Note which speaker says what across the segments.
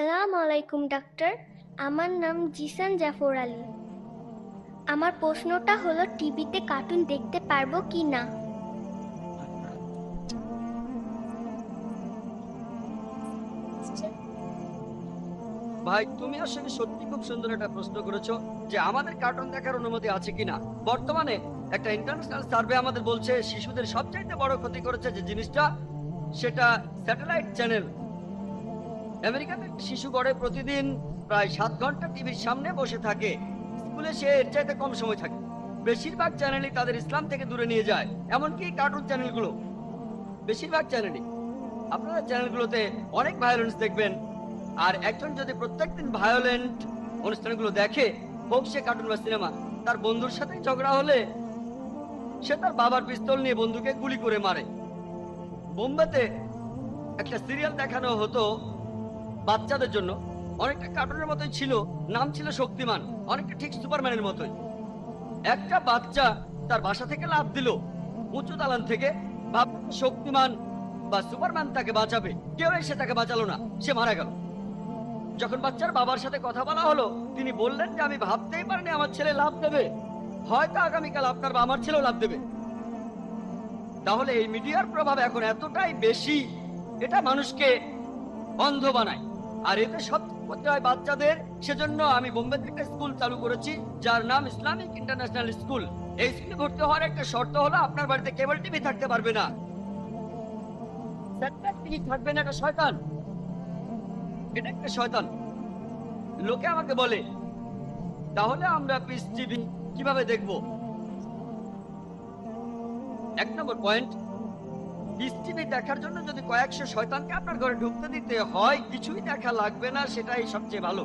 Speaker 1: সালাম আলাইকুম ডাক্তার। আমার নাম জিসান জাফর আলী। আমার প্রশ্নটা হলো, টিভিতে কার্টুন দেখতে পারব কি না?
Speaker 2: ভাই, তুমি আসলে সত্যি খুব সুন্দর একটা প্রশ্ন করেছ যে আমাদের কার্টুন দেখার অনুমতি আছে কিনা। বর্তমানে একটা ইন্টারন্যাশনাল সার্ভে আমাদের বলছে, শিশুদের সবচাইতে বড় ক্ষতি করেছে যে জিনিসটা, সেটা স্যাটেলাইট চ্যানেল আমেরিকাতে শিশু গড়ে প্রতিদিন প্রায় সাত ঘণ্টা টিভির সামনে বসে থাকে। স্কুলে সে এর চাইতে কম সময় থাকে। বেশিরভাগ চ্যানেলই তাদের ইসলাম থেকে দূরে নিয়ে যায়, এমনকি কার্টুন চ্যানেলগুলো বেশিরভাগ চ্যানেলই। আপনারা চ্যানেলগুলোতে অনেক ভায়োলেন্স দেখবেন, আর একজন যদি প্রত্যেকদিন ভায়োলেন্ট অনুষ্ঠানগুলো দেখে, হোক সে কার্টুন বা সিনেমা, তার বন্ধুর সাথে ঝগড়া হলে সে তার বাবার পিস্তল নিয়ে বন্ধুকে গুলি করে মারে। বোম্বেতে একটা সিরিয়াল দেখানো হতো বাচ্চাদের জন্য অনেকটা কার্টুনের মতোই ছিল, নাম ছিল শক্তিমান, অনেকটা ঠিক সুপারম্যানের মতোই। একটা বাচ্চা তার বাসা থেকে লাভ দিল, উঁচু দালান থেকে ভাব শক্তিমান বা সুপারম্যান তাকে বাঁচাবে। কেউ এসে তাকে বাঁচালো না, সে মারা গেল। যখন বাচ্চার বাবার সাথে কথা বলা হলো, তিনি বললেন যে, আমি ভাবতেই পারিনি আমার ছেলে লাভ দেবে। হয়তো আগামীকাল আপনার বা আমার ছেলেও লাভ দেবে। তাহলে এই মিডিয়ার প্রভাব এখন এতটাই বেশি, এটা মানুষকে অন্ধ বানায়। আর এতে সব করতে হয় বাচ্চাদের, সেজন্য আমি বোম্বেতে একটা স্কুল চালু করেছি, যার নাম ইসলামিক ইন্টারন্যাশনাল স্কুল। এই স্কুলে ভর্তি হওয়ার একটা শর্ত হলো, আপনার বাড়িতে কেবল টিভি থাকতে পারবে না। থাকবে না, এটা শয়তান। এটা একটা শয়তান। লোকে আমাকে বলে, তাহলে আমরা পিস টিভি কীভাবে দেখব? এক নম্বর পয়েন্ট পিস দেখার জন্য যদি কয়েকশো শয়তানকে আপনার ঘরে ঢুকতে দিতে হয়, কিছুই দেখা লাগবে না, সেটাই সবচেয়ে ভালো।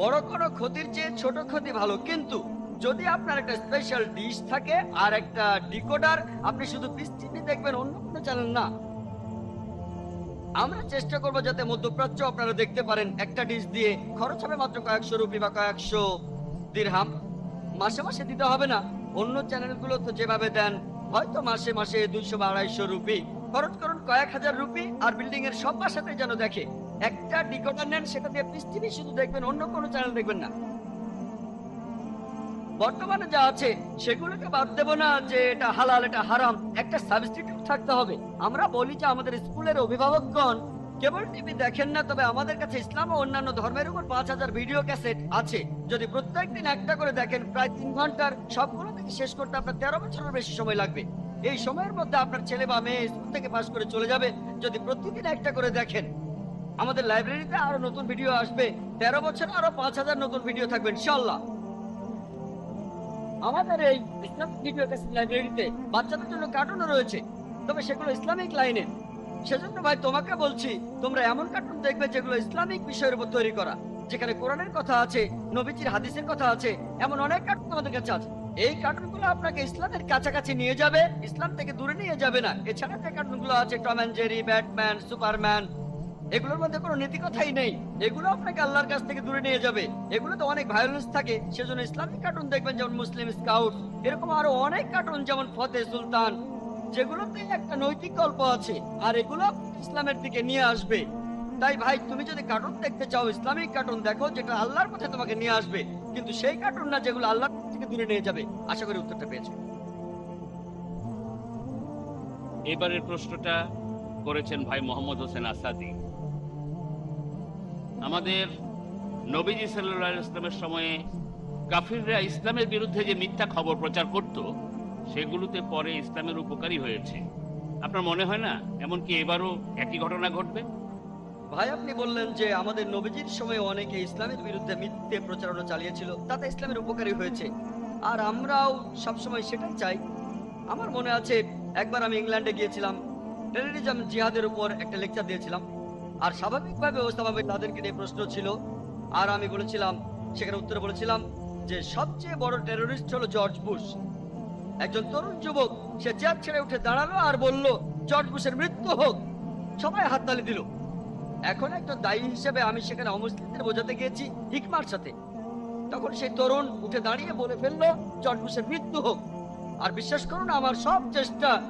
Speaker 2: বড় কোনো ক্ষতির চেয়ে ছোট ক্ষতি ভালো। কিন্তু যদি আপনার একটা স্পেশাল ডিশ থাকে আর একটা ডিকোডার আপনি শুধু পিস দেখবেন, অন্য কোনো চ্যানেল না। আমরা চেষ্টা করব যাতে মধ্যপ্রাচ্য আপনারা দেখতে পারেন একটা ডিশ দিয়ে। খরচ হবে মাত্র কয়েকশো রুপি বা কয়েকশো দিরহাম মাসে মাসে দিতে হবে না। অন্য চ্যানেলগুলো তো যেভাবে দেন, হয়তো মাসে মাসে দুইশো বা আড়াইশো রুপি। খরচ করুন কয়েক হাজার রুপি আর বিল্ডিং এর সব বাসাতে যেন দেখে। একটা ডিকোডার নেন, সেটা দিয়ে টিভি শুধু দেখবেন, অন্য কোনো চ্যানেল দেখবেন না। বর্তমানে যা আছে, সেগুলোকে বাদ দেব না যে এটা হালাল, এটা হারাম। একটা সাবস্টিটিউট থাকতে হবে। আমরা বলি যে আমাদের স্কুলের অভিভাবকগণ কেবল টিভি দেখেন না, তবে আমাদের কাছে ইসলাম ও অন্যান্য ধর্মের উপর পাঁচ হাজার ভিডিও ক্যাসেট আছে। যদি প্রত্যেকদিন একটা করে দেখেন, প্রায় তিন ঘণ্টার সবগুলো থেকে শেষ করতে আপনার তেরো বছরের বেশি সময় লাগবে। এই সময়ের মধ্যে আপনার ছেলে বা মেয়ে স্কুল থেকে পাস করে চলে যাবে, যদি প্রতিদিন একটা করে দেখেন। আমাদের লাইব্রেরিতে আরও নতুন ভিডিও আসবে, তেরো বছর আরও পাঁচ হাজার নতুন ভিডিও থাকবে ইনশাল্লাহ আমাদের এই ইসলামিক ভিডিও লাইব্রেরিতে বাচ্চাদের জন্য কার্টুনও রয়েছে, তবে সেগুলো ইসলামিক লাইনে সেজন্য ভাই, তোমাকে বলছি, তোমরা এমন কার্টুন দেখবে যেগুলো ইসলামিক বিষয়ের উপর তৈরি করা। যেখানে কোরআনের কথা আছে, নবীজির হাদিসের কথা আছে, এমন অনেক কার্টুন আমাদের কাছে আছে। এই কার্টুনগুলো আপনাকে ইসলামের কাছাকাছি নিয়ে যাবে, ইসলাম থেকে দূরে নিয়ে যাবে না। এছাড়া যে কার্টুনগুলো আছে, Tom and Jerry, Batman, Superman, এগুলোর মধ্যে কোনো নীতিকথাই নেই। এগুলো আপনাকে আল্লাহর কাছ থেকে দূরে নিয়ে যাবে। এগুলো তো অনেক ভায়োলেন্স থাকে, সেজন্য ইসলামিক কার্টুন দেখবেন যেমন মুসলিম স্কাউট, এরকম আরও অনেক কার্টুন যেমন ফতে সুলতান, যেগুলোতে একটা নৈতিক গল্প আছে, আর এগুলো ইসলামের দিকে নিয়ে আসবে। তাই ভাই, তুমি যদি কার্টুন দেখতে চাও, ইসলামিক কার্টুন দেখো, যেটা আল্লাহর পথে তোমাকে নিয়ে আসবে, কিন্তু সেই কার্টুন না যেগুলো আল্লাহর থেকে দূরে নিয়ে যাবে, আশা করি উত্তরটা পেয়েছ।
Speaker 3: এবারের প্রশ্নটা করেছেন ভাই মোহাম্মদ হোসেন আসাদি। আমাদের নবীজি সাল্লাহ ইসলামের সময়ে কাফিররা ইসলামের বিরুদ্ধে যে মিথ্যা খবর প্রচার করত, সেগুলোতে পরে ইসলামের উপকারী হয়েছে। আপনার মনে হয় না? এমনকি এবারও একই ঘটনা ঘটবে?
Speaker 2: ভাই, আপনি বললেন যে আমাদের নবীজির সময় অনেকে ইসলামের বিরুদ্ধে মিথ্যে প্রচারণা চালিয়েছিল, তাতে ইসলামের উপকারী হয়েছে। আর আমরাও সবসময় সেটাই চাই। আমার মনে আছে, একবার আমি ইংল্যান্ডে গিয়েছিলাম টেররিজম জিহাদের উপর একটা লেকচার দিয়েছিলাম, আর স্বাভাবিকভাবে বিন লাদেনকে নিয়ে প্রশ্ন ছিল। আর আমি বলেছিলাম, সেখানে উত্তরে বলেছিলাম যে সবচেয়ে বড় টেররিস্ট হলো জর্জ বুশ একজন তরুণ যুবক, সে চেয়ার ছেড়ে উঠে দাঁড়াল আর বলল জর্জ বুশের মৃত্যু হোক। সবাই হাততালি দিল। এখন একজন দায়ী হিসেবে আমি সেখানে অমুসলিমদের বোঝাতে গিয়েছি হিকমার সাথে। তখন সেই তরুণ উঠে দাঁড়িয়ে বলে ফেলল বুশের মৃত্যু হোক। আর বিশ্বাস করুন, আমার সব চেষ্টা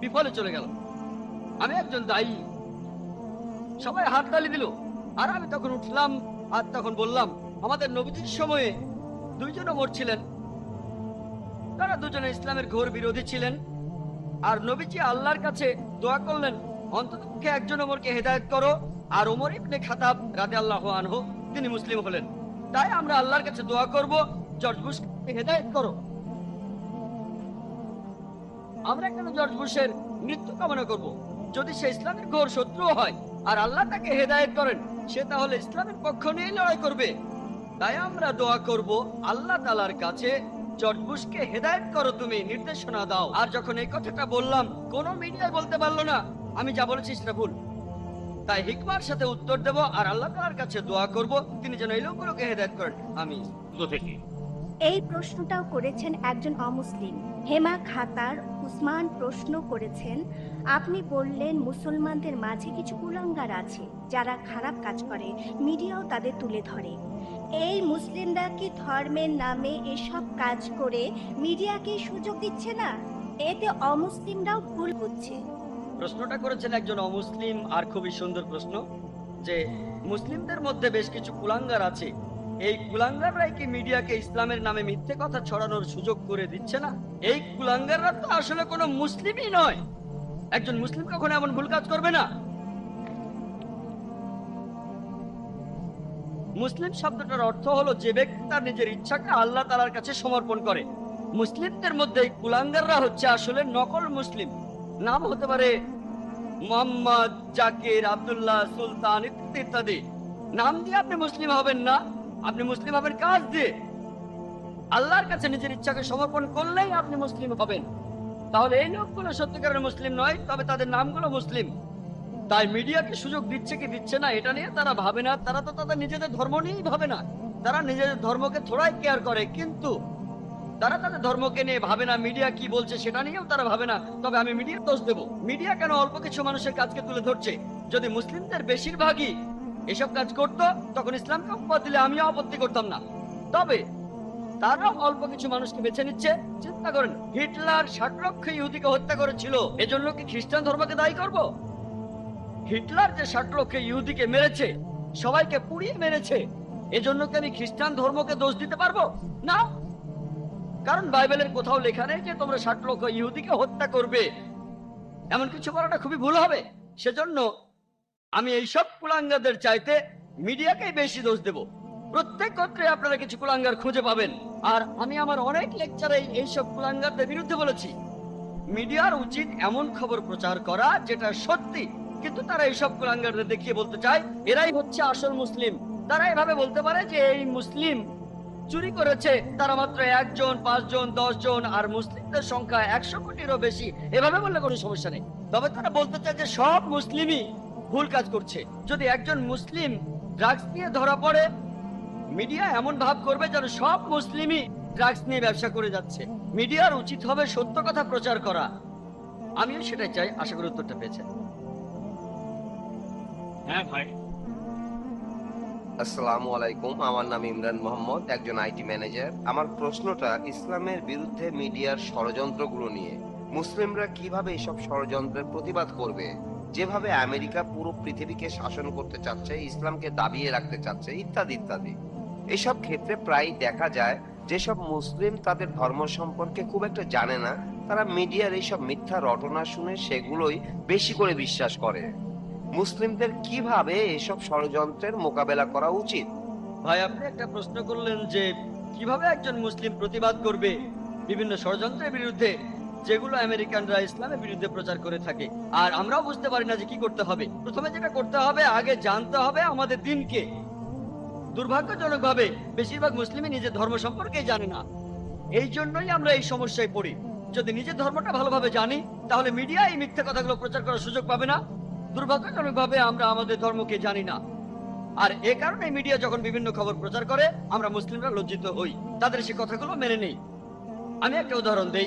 Speaker 2: বিফলে চলে গেল। আমি একজন দায়ী। সবাই হাততালি দিল। আর আমি তখন উঠলাম আর তখন বললাম, আমাদের নবীজির সময়ে দুইজন ওমর ছিলেন তারা দুজনে ইসলামের ঘোর বিরোধী ছিলেন। আর নবীজি আল্লাহর কাছে দোয়া করলেন অন্ততপক্ষে একজন ওমরকে হেদায়ত করো। আর ওমর ইবনে খাতাব রাদে আল্লাহ আনহু, তিনি মুসলিম হলেন তাই আমরা আল্লাহর কাছে দোয়া করব, জর্জ বুশকে হেদায়েত করো। আমরা কেন জর্জ বুশের মৃত্যু কামনা করব। যদি সে ইসলামের ঘোর শত্রু হয় আর আল্লাহ তাকে হেদায়েত করেন, সে তাহলে ইসলামের পক্ষ নিয়ে লড়াই করবে। তাই আমরা দোয়া করব আল্লাহ তালার কাছে, জর্জ বুশকে হেদায়েত করো তুমি, নির্দেশনা দাও। আর যখন এই কথাটা বললাম, কোনো মিডিয়ায় বলতে পারল না, আমি যা বলেছি সেটা ভুল। তাই হিকমার সাথে উত্তর দেব আর আল্লাহ তালার কাছে দোয়া করব তিনি যেন এই লোকগুলোকে হেদায়েত করেন। আমি
Speaker 3: থেকে।
Speaker 4: এই প্রশ্নটাও করেছেন একজন অমুসলিম। হেমা খাতার উসমান প্রশ্ন করেছেন আপনি বললেন মুসলমানদের মাঝে কিছু কুলাঙ্গার আছে যারা খারাপ কাজ করে মিডিয়াও তাদের তুলে ধরে। এই মুসলিমরা কি ধর্মের নামে এসব কাজ করে মিডিয়াকে সুযোগ দিচ্ছে না? এতে অমুসলিমরাও ভুল বুঝছে।
Speaker 2: প্রশ্নটা করেছেন একজন অমুসলিম, আর খুবই সুন্দর প্রশ্ন, যে মুসলিমদের মধ্যে বেশ কিছু কুলাঙ্গার আছে। এই কুলাঙ্গাররাই কি মিডিয়াকে ইসলামের নামে মিথ্যে কথা ছড়ানোর সুযোগ করে দিচ্ছে না? এই কুলাঙ্গাররা তো আসলে কোনো মুসলিমই নয়। একজন মুসলিম কখনো এমন ভুল কাজ করবে না? মুসলিম শব্দটার অর্থ হলো যে ব্যক্তি তার নিজের ইচ্ছাকে আল্লাহ তালার কাছে সমর্পণ করে। মুসলিমদের মধ্যে এই কুলাঙ্গাররা হচ্ছে আসলে নকল মুসলিম। নাম হতে পারে মোহাম্মদ জাকির আব্দুল্লাহ সুলতান ইত্যাদি নাম দিয়ে আপনি মুসলিম হবেন না, আপনি মুসলিম হবেন কাজ দিয়ে। আল্লাহর কাছে নিজের ইচ্ছাকে সমর্পণ করলেই আপনি মুসলিম হবেন। তাহলে এই লোকগুলো সত্যিকারের মুসলিম নয়, তবে তাদের নামগুলো মুসলিম। তাই মিডিয়াকে সুযোগ দিচ্ছে কি দিচ্ছে না, এটা নিয়ে তারা ভাবে না, তারা তো তাদের নিজেদের ধর্ম নিয়েই ভাবে না। তারা নিজেদের ধর্মকে থোড়াই কেয়ার করে, কিন্তু তারা তাদের ধর্মকে নিয়ে ভাবে না মিডিয়া কি বলছে সেটা নিয়েও তারা ভাবে না। তবে আমি মিডিয়ার দোষ দেব। মিডিয়া কেন অল্প কিছু মানুষের কাজকে তুলে ধরছে? যদি মুসলিমদের বেশিরভাগই এসব কাজ করত, তখন ইসলামকে অপবাদ দিলে আমিও আপত্তি করতাম না। তবে তারাও অল্প কিছু মানুষকে বেছে নিচ্ছে। চিন্তা করেন, হিটলার ষাট লক্ষ ইহুদিকে হত্যা করেছিল। এজন্য কি খ্রিস্টান ধর্মকে দায়ী করব? হিটলার যে ষাট লক্ষ ইহুদিকে মেরেছে, সবাইকে পুড়িয়ে মেরেছে, এজন্য কি আমি খ্রিস্টান ধর্মকে দোষ দিতে পারব? না। কারণ বাইবেলের কোথাও লেখা নেই যে তোমরা ষাট লক্ষ ইহুদিকে হত্যা করবে। এমন কিছু করাটা খুবই ভুল হবে। সেজন্য আমি এইসব কুলাঙ্গাদের চাইতে মিডিয়াকেই বেশি দোষ দেব। প্রত্যেক ক্ষেত্রে আপনারা কিছু কুলাঙ্গার খুঁজে পাবেন। আর আমি আমার অনেক লেকচারে এইসব কুলাঙ্গারদের বিরুদ্ধে বলেছি। মিডিয়ার উচিত এমন খবর প্রচার করা যেটা সত্যি। কিন্তু তারা এইসব কুলাঙ্গারদের দেখিয়ে বলতে চায়, এরাই হচ্ছে আসল মুসলিম। তারা এভাবে বলতে পারে যে এই মুসলিম চুরি করেছে। তারা মাত্র একজন, পাঁচজন জন আর মুসলিমদের সংখ্যা একশো কোটিরও বেশি। এভাবে বললে কোনো সমস্যা নেই। তবে তারা বলতে চায় যে সব মুসলিমই ভুল কাজ করছে। যদি একজন মুসলিম ড্রাগস নিয়ে ধরা পড়ে, মিডিয়া এমন ভাব করবে যেন সব মুসলিমই ড্রাগস নিয়ে ব্যবসা করে যাচ্ছে। মিডিয়ার উচিত হবে সত্য কথা প্রচার করা। আমিও সেটাই চাই। আশা করি উত্তরটা পেয়েছেন।
Speaker 3: হ্যাঁ ভাই।
Speaker 5: আসসালামু আলাইকুম আমার নাম ইমরান মোহাম্মদ, একজন আইটি ম্যানেজার। আমার প্রশ্নটা, ইসলামের বিরুদ্ধে মিডিয়ার ষড়যন্ত্রগুলো নিয়ে। মুসলিমরা কীভাবে এসব ষড়যন্ত্রের প্রতিবাদ করবে? যেভাবে আমেরিকা পুরো পৃথিবীকে শাসন করতে চাচ্ছে, ইসলামকে দাবিয়ে রাখতে চাচ্ছে, ইত্যাদি ইত্যাদি। এসব ক্ষেত্রে প্রায় দেখা যায়, যেসব মুসলিম তাদের ধর্ম সম্পর্কে খুব একটা জানে না, তারা মিডিয়ার এইসব মিথ্যা রটনা শুনে সেগুলোই বেশি করে বিশ্বাস করে। মুসলিমদের কীভাবে এসব ষড়যন্ত্রের মোকাবেলা করা উচিত?
Speaker 2: ভাই, আপনি একটা প্রশ্ন করলেন যে কীভাবে একজন মুসলিম প্রতিবাদ করবে বিভিন্ন ষড়যন্ত্রের বিরুদ্ধে, যেগুলো আমেরিকানরা ইসলামের বিরুদ্ধে প্রচার করে থাকে। আর আমরাও বুঝতে পারি না যে কি করতে হবে। প্রথমে যেটা করতে হবে, আগে জানতে হবে আমাদের দিনকে। দুর্ভাগ্যজনক ভাবে বেশিরভাগ মুসলিমই নিজের ধর্ম সম্পর্কে জানে না। এই জন্যই আমরা এই সমস্যায় পড়ি। যদি নিজের ধর্মটা ভালোভাবে জানি, তাহলে মিডিয়া এই মিথ্যা কথাগুলো প্রচার করার সুযোগ পাবে না। দুর্ভাগ্যজনক ভাবে আমরা আমাদের ধর্মকে জানি না। আর এ কারণে মিডিয়া যখন বিভিন্ন খবর প্রচার করে, আমরা মুসলিমরা লজ্জিত হই। তাদের সে কথাগুলো মেনে নেই। আমি একটা উদাহরণ দেই।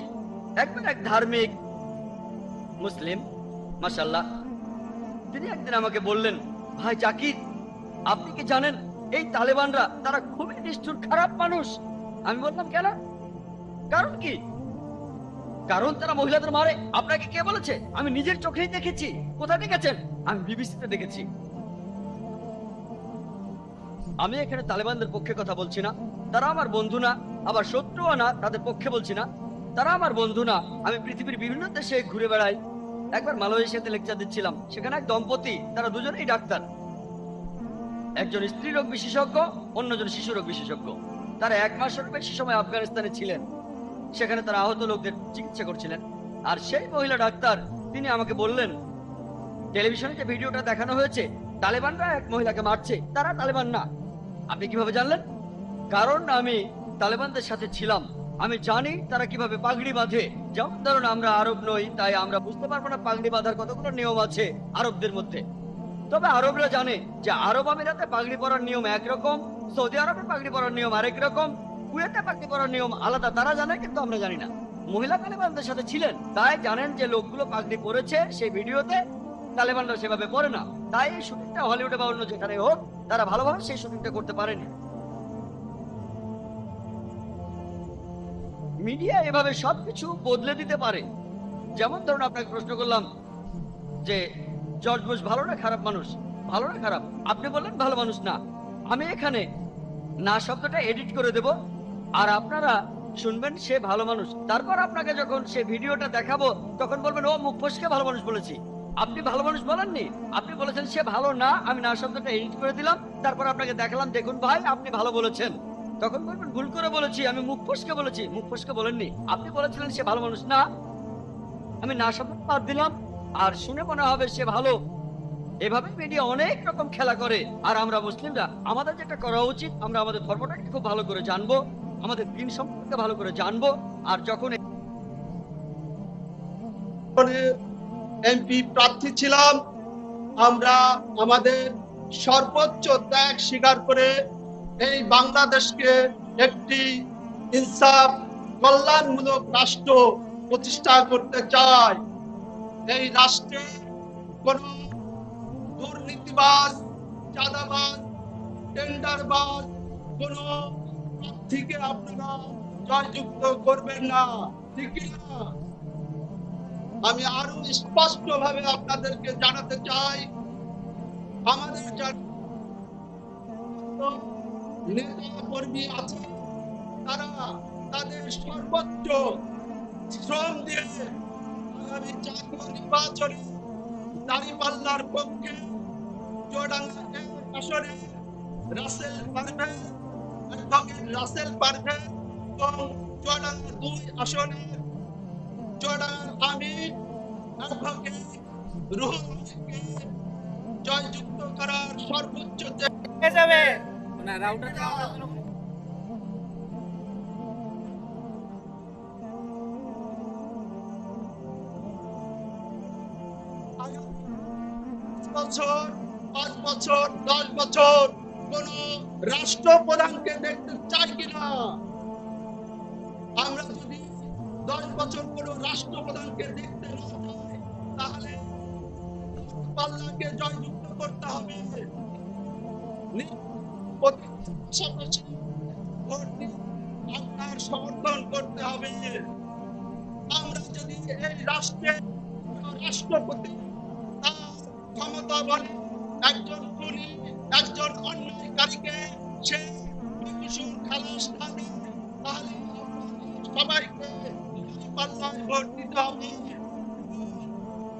Speaker 2: একবার এক ধার্মিক মুসলিম মাসাল্লাহ তিনি একদিন আমাকে বললেন, ভাই জাকির, আপনি কি জানেন, এই তালেবানরা, তারা খুবই নিষ্ঠুর, খারাপ মানুষ? আমি বললাম, কেন? কারণ কি? কারণ তারা মহিলাদের মারে। আপনাকে কে বলেছে? আমি নিজের চোখেই দেখেছি। কোথায় দেখেছেন? আমি বিবিসিতে দেখেছি। আমি এখানে তালেবানদের পক্ষে কথা বলছি না। তারা আমার বন্ধু না, আবার শত্রুও না, তাদের পক্ষে বলছি না। তারা আমার বন্ধু না, আমি পৃথিবীর বিভিন্ন দেশে ঘুরে বেড়াই। একবার মালয়েশিয়াতে লেকচার দিচ্ছিলাম, সেখানে এক দম্পতি, তারা দুজনেই ডাক্তার। একজন স্ত্রী রোগ বিশেষজ্ঞ, অন্যজন শিশু রোগ বিশেষজ্ঞ। তারা এক মাসের বেশি সময় আফগানিস্তানে ছিলেন। সেখানে তারা আহত লোকদের চিকিৎসা করছিলেন। আর সেই মহিলা ডাক্তার, তিনি আমাকে বললেন, টেলিভিশনে যে ভিডিওটা দেখানো হয়েছে, তালেবানরা এক মহিলাকে মারছে, তারা তালেবান না। আপনি কীভাবে জানলেন? কারণ আমি তালেবানদের সাথে ছিলাম। আমি জানি তারা কীভাবে পাগড়ি বাঁধে। যেমন ধরুন, আমরা আরব নই, তাই আমরা বুঝতে পারব না পাগড়ি বাঁধার কতগুলো নিয়ম আছে আরবদের মধ্যে। তবে আরবরা জানে যে আরব আমিরাতে পাগড়ি পরার নিয়ম একরকম, সৌদি আরবে পাগড়ি পরার নিয়ম আরেক রকম কুয়েতে পরার নিয়ম আলাদা, তারা জানে, কিন্তু আমরা জানি না। মহিলা তালেবানদের সাথে ছিলেন, তাই জানেন যে লোকগুলো সেই ভিডিওতে, তালেবানরা সেভাবে পড়ে না। তাই এই শুটিংটা হলিউডে বা অন্য যেখানে হোক, তারা ভালোভাবে সেই শুটিংটা করতে পারেনি। মিডিয়া এভাবে সবকিছু বদলে দিতে পারে। যেমন ধরুন আপনাকে প্রশ্ন করলাম যে, জর্জ বুশ ভালো না খারাপ মানুষ? ভালো না খারাপ। আপনি বললেন ভালো মানুষ না। আমি এখানে না শব্দটা এডিট করে দেব আর আপনারা শুনবেন সে ভালো মানুষ। তারপর আপনাকে যখন সে ভিডিওটা দেখাবো, তখন বলবেন, ও, মুখ ফসকে ভালো মানুষ বলেছি। আপনি ভালো মানুষ বলেননি? আপনি বলেছেন, সে ভালো না। আমি না শব্দটা এডিট করে দিলাম, তারপর আপনাকে দেখালাম, দেখুন ভাই, আপনি ভালো বলেছেন। তখন বলবেন, ভুল করে বলেছি, আমি মুখ ফসকে বলেছি। মুখ ফসকে বলেননি। আপনি বলেছিলেন, সে ভালো মানুষ না। আমি না শব্দ বাদ দিলাম, আর শুনে মনে হবে সে ভালো। এভাবে মিডিয়া অনেক রকম খেলা করে। আর আমরা মুসলিমরা, আমাদের যেটা করা উচিত, আমরা আমাদের ধর্মটাকে খুব ভালো করে জানব। আমাদের দিন সম্পর্কে ভালো করে জানব, আর যখন
Speaker 6: এমপি প্রার্থী ছিলাম, আমরা আমাদের সর্বোচ্চ ত্যাগ স্বীকার করে এই বাংলাদেশকে একটি ইনসাফ কল্যাণমূলক রাষ্ট্র প্রতিষ্ঠা করতে চাই। এই রাষ্ট্রে কোন দুর্নীতিবাজ, চাঁদাবাজ, টেন্ডারবাজ কোন প্রার্থীকে আপনারা জয়যুক্ত করবেন না ঠিক আমি আরও স্পষ্ট ভাবে আপনাদেরকে জানাতে চাই, আমাদের নেতা কর্মী আছে, তারা তাদের সর্বোচ্চ শ্রম দিয়ে আগামী নির্বাচনে পক্ষে রাসেল রাসেল পারভেজ এবং দুই আসনে চুয়াডাঙ্গার আমির অ্যাডভোকেট জয়যুক্ত করার সর্বোচ্চ চেষ্টা বছর পাঁচ বছর দশ বছর। কোন রাষ্ট্রপ্রধানকে দেখতে চাই কিনা? আমরা যদি দশ বছর কোন রাষ্ট্রপ্রধানকে দেখতে তাহলে পাল্লাকে জয়যুক্ত করতে হবে। সমর্থন করতে হবে। আমরা যদি এই রাষ্ট্রে রাষ্ট্রপতি ক্ষমতা বলে একজন খুনি একজন অন্যায়কারীকে সে বেকসুর খালাস না তাহলে সবাইকে পাল্লায় ভোট দিতে হবে।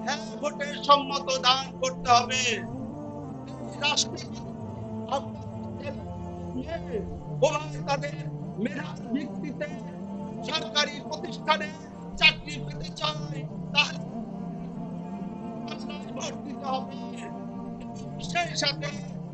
Speaker 6: হ্যাঁ ভোটে সম্মত দান করতে হবে। তাদের মেধার ভিত্তিতে সরকারি প্রতিষ্ঠানে চাকরি পেতে চায়, তাহলে ভোট দিতে হবে। সেই সাথে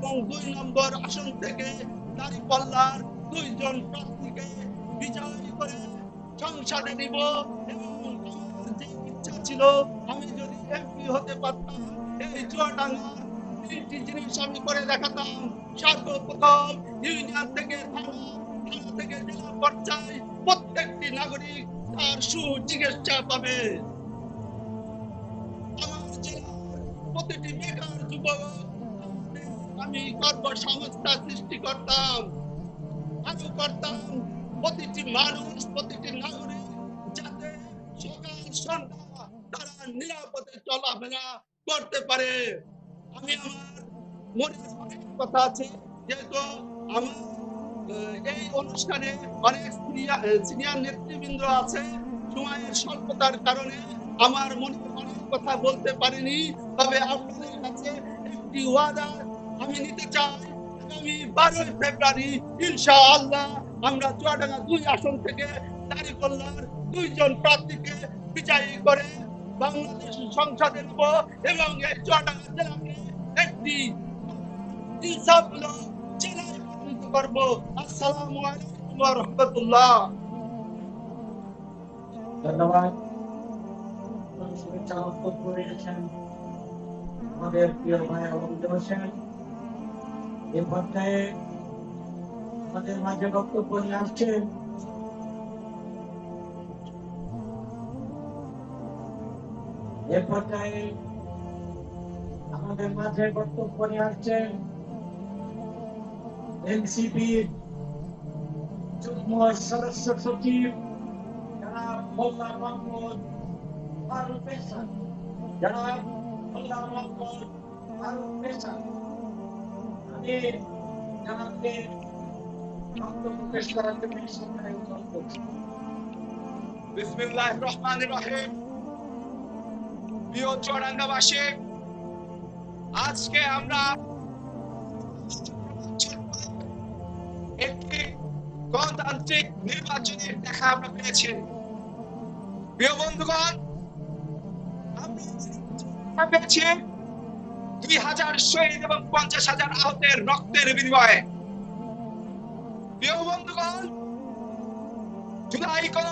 Speaker 6: এবং দুই নম্বর আসন থেকে দাঁড়িপাল্লার দুইজন প্রার্থীকে বিজয় করে সংসদে নিব এবং যে ইচ্ছা ছিল, আমি যদি এমপি হতে পারতাম, এই চুয়াডাঙ্গার তিনটি জিনিস আমি করে দেখাতাম। সর্বপ্রথম ইউনিয়ন থেকে থানা থেকে জেলা পর্যায়ে প্রত্যেকটি নাগরিক তার সুচিকিৎসা পাবে। আমার জেলার প্রতিটি বেকার যুবক আমি কর্মসংস্থা সৃষ্টি করতাম। আমি করতাম প্রতিটি মানুষ, প্রতিটি নাগরিক যাতে সকাল, সন্ধ্যা তারা নিরাপদে চলাফেরা করতে পারে। আমি আমার মনে কথা আছে, যেহেতু আমার এই অনুষ্ঠানে অনেক সিনিয়র নেতৃবৃন্দ আছে। সময়ের স্বল্পতার কারণে আমার মনে অনেক কথা বলতে পারিনি। তবে আপনাদের কাছে একটি ওয়াদা আমি নিতে চাই আগামী বারোই ফেব্রুয়ারি, ইনশাআল্লাহ আমরা চুয়াডাঙ্গা দুই আসন থেকে দাঁড়িপাল্লার দুইজন প্রার্থীকে বিজয়ী করে বাংলাদেশ সংসদে নেব এবং এই চুয়াডাঙ্গা জেলাকে একটি জেলায় পরিণত
Speaker 7: ধন্যবাদ। আমাদের প্রিয় ভাই অবন্ত হোসেন। এ পর্যায়ে আমাদের মাঝে বক্তব্য নিয়ে আসছেন এ পর্যায়ে আমাদের মাঝে বক্তব্য নিয়ে আসছেন এনসিপির যুগ্ম সদস্য সচিব যারা মোল্লা মোহাম্মদ ফারুক পেশা। যারা মোল্লা মোহাম্মদ ফারুক পেশা।
Speaker 6: আজকে আমরা একটি গণতান্ত্রিক নির্বাচনের দেখা আমরা পেয়েছি। প্রিয় বন্ধুগণ আমরা পেয়েছি দুই হাজার শহীদ এবং পঞ্চাশ হাজার আহতের রক্তের বিনিময়ে। প্রিয় বন্ধুগণ, জুলাই কোন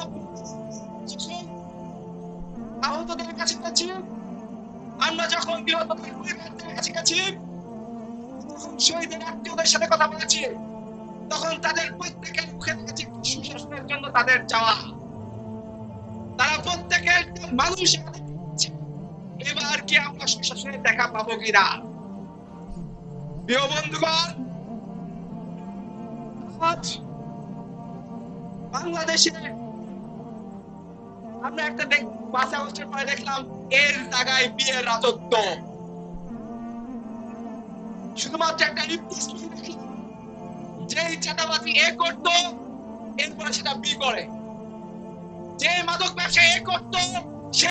Speaker 6: আহতদের কাছে আমরা যখন নিহতদের পরিবারদের কাছে শহীদের আত্মীয়দের সাথে কথা বলেছি, তখন তাদের প্রত্যেকের মুখে দেখেছি সুশাসনের জন্য তাদের চাওয়া তারা প্রত্যেকের মানুষ এবার কি আমরা সুশাসনের দেখা পাবো কিনা? প্রিয় বন্ধুগণ বাংলাদেশে আমরা একটা দেখ পাঁচ আগস্টের পরে দেখলাম, এর জায়গায় বিয়ের রাজত্ব। শুধুমাত্র একটা যে চাঁদাবাজি এ করতো, এরপরে সেটা বি করে। যে মাদক ব্যবসা এ করতো, সে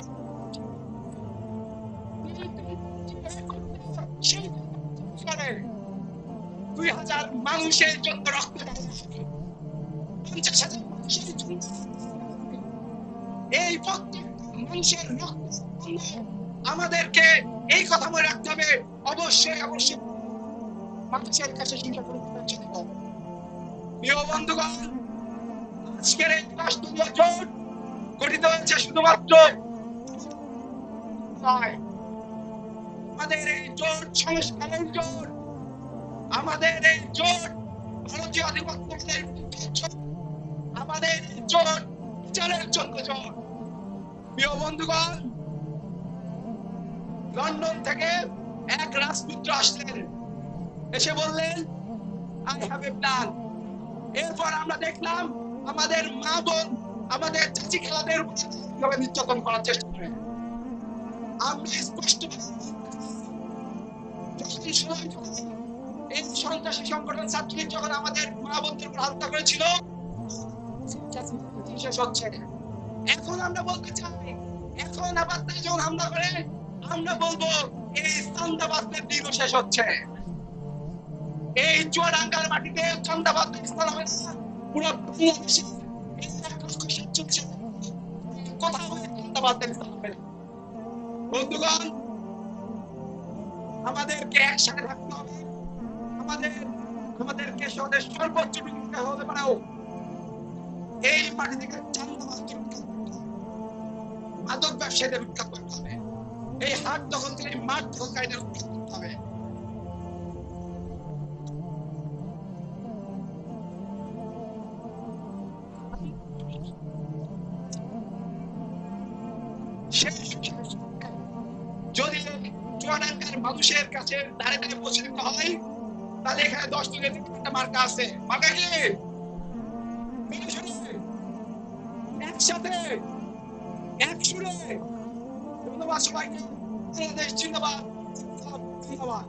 Speaker 6: সেই দুই হাজার মানুষের জন্য পঞ্চাশ হাজার মানুষের জন্য এই মানুষের রক্ত আমাদেরকে এই কথা মনে রাখতে হবে অবশ্যই অবশ্যই মানুষের কাছে চিন্তা করে প্রিয় বন্ধুগণ আজকের এই রাষ্ট্রীয় জোট গঠিত হয়েছে শুধুমাত্র নয় আমাদের এই জোট সংস্কারের জোট। আমাদের এই জোট ভারতীয় আধিপত্যের আমাদের জোট বিচারের জন্য জোট। প্রিয় বন্ধুগণ, লন্ডন থেকে এক রাজপুত্র আসলেন। এসে বললেন আই হ্যাভ এ প্ল্যান এরপর আমরা দেখলাম, আমাদের মা বোন, আমাদের চাচি খেলাদের নির্যাতন করার চেষ্টা আমরা স্পষ্ট এই সন্ত্রাসী সংগঠন ছাত্রলীগ যখন আমাদের মা উপর হত্যা করেছিল এখন আমরা বলতে চাই, এখন আবার তারা যখন হামলা করে, আমরা বলব, এই চান্দাবাজদের দিন শেষ হচ্ছে এই চুয়াডাঙ্গার মাটিতে চান্দাবাদ স্থান হবে না, পুরো বাংলাদেশে কোথাও এই চান্দাবাজদের হবে না। বন্ধুগণ, আমাদেরকে একসাথে থাকতে হবে। আমাদের, আমাদেরকে সদের সর্বোচ্চ ভূমিকা হতে পারাও এই মাটি থেকে চান্দাবাজকে। মাদক ব্যবসায়ীদের উৎখাত করতে হবে। এই হাট মাঠ দখলকারীদের উৎখাত করতে হবে। মানুষের কাছে ধারে ধারে পৌঁছে দিতে হয়, তাহলে এখানে দশ থেকে একটা মার্কা আছে। মার্কা কি? একসাথে এক সুরে ধন্যবাদ সবাইকে। জিন্দাবাদ। জিন্দাবাদ।